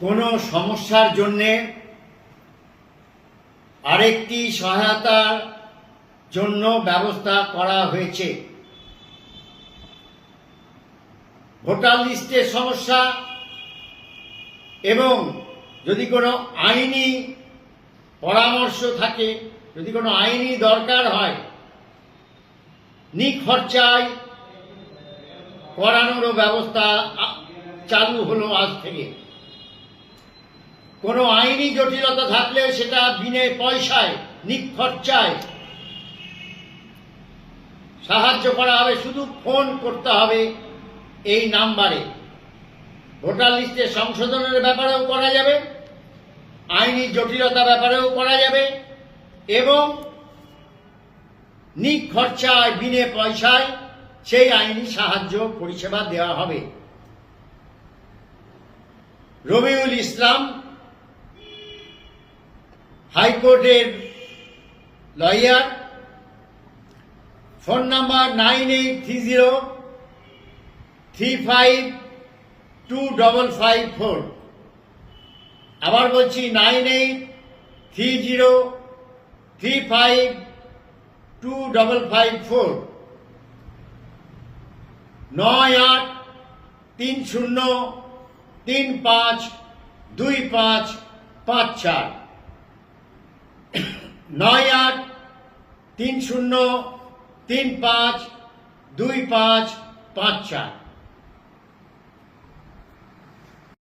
কোনো সমস্যার জন্যে আরেকটি সহায়তার জন্য ব্যবস্থা করা হয়েছে। ভোটার লিস্টের সমস্যা এবং যদি কোনো আইনি পরামর্শ থাকে, যদি কোনো আইনি দরকার হয়, নিখরচায় করানোরও ব্যবস্থা চালু হলো আজ থেকে। কোনো আইনি জটিলতা থাকলে সেটা বিনে পয়সায়, নিখরচায় সাহায্য করা হবে, শুধু ফোন করতে হবে এই নাম্বারে। ভোটার লিস্টে সংশোধনের ব্যাপারেও করা যাবে, আইনি জটিলতা ব্যাপারেও করা যাবে, এবং নিখরচায়, বিনে পয়সায় সেই আইনি সাহায্য, পরিষেবা দেওয়া হবে। রবিউল ইসলাম হাইকোর্টের lawyer, phone number nine eight three zero three five two double five four. আবার বলছি nine eight three zero three five two double five four. নয় আট তিন শূন্য তিন পাঁচ দুই পাঁচ পাঁচ চার। নয় আট তিন শূন্য তিন পাঁচ দুই পাঁচ পাঁচ চার।